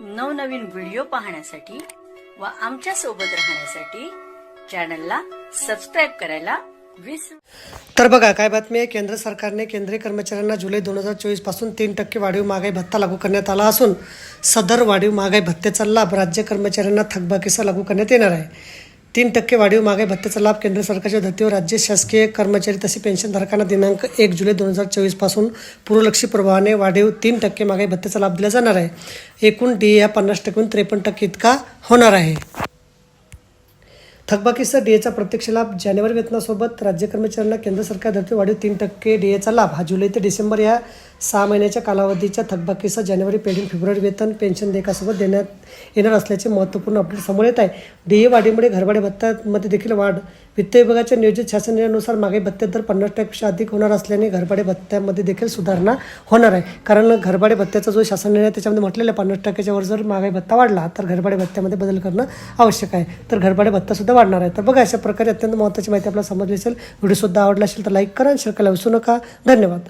नवनवीन व्हिडिओ पाहण्यासाठी व आमच्यासोबत राहण्यासाठी चॅनलला सबस्क्राईब करायला तर बघा काय बातमी आहे? केंद्र सरकारने केंद्रीय कर्मचाऱ्यांना जुलै दोन हजार चोवीसपासून तीन टक्के वाढीव महागाई भत्ता लागू करण्यात आला असून सदर वाढीव महागाई भत्त्याचा लाभ राज्य कर्मचाऱ्यांना थकबाकीसा लागू करण्यात येणार आहे. तीन टक्के वाढीव मागे भत्त्याचा लाभ केंद्र सरकारच्या धर्तीवर राज्य शासकीय कर्मचारी तसे पेन्शनधारकांना दिनांक एक जुलै दोन हजार चोवीसपासून पूर्वलक्षी प्रभावाने वाढीव तीन टक्के महागाई भत्त्याचा लाभ दिला जाणार आहे. एकूण डी या पन्नास टक्केहून त्रेपन्न टक्के इतका होणार आहे. थकबाकीस्थ डी एचा प्रत्यक्ष लाभ जानेवारी वेतनासोबत राज्य कर्मचाऱ्यांना केंद्र सरकार धर्तीवर वाढीव तीन टक्के डी एचा लाभ. हा जुलै ते डिसेंबर या सहा महिन्याच्या कालावधीच्या थकबाकीसह जानेवारी पेढी फेब्रुवारी वेतन पेन्शन देयकासोबत देण्यात येणार असल्याचे महत्त्वपूर्ण अपडेट समोर येत आहे. डीए वाढीमुळे घरभाडे भत्त्यामध्ये देखील वाढ. वित्त विभागाच्या नियोजित शासन निर्णयानुसार मागे भत्ते दर पन्नास टक्केपेक्षा अधिक होणार असल्याने घरभाडे भत्त्यामध्ये देखील सुधारणा होणार आहे. कारण घरभाडे भत्त्याचा जो शासन निर्णय त्याच्यामध्ये म्हटलेलं आहे पन्नास टक्क्याच्या वर जर मागे भत्ता वाढला तर घरभाडे भत्त्यामध्ये बदल करणं आवश्यक आहे. तर घरभाडे भत्तासुद्धा वाढणार आहे. तर बघा अशा प्रकारे अत्यंत महत्त्वाची माहिती आपल्याला समजली असेल. व्हिडिओसुद्धा आवडला असेल तर लाईक करा शेअर करायला विसरू नका. धन्यवाद.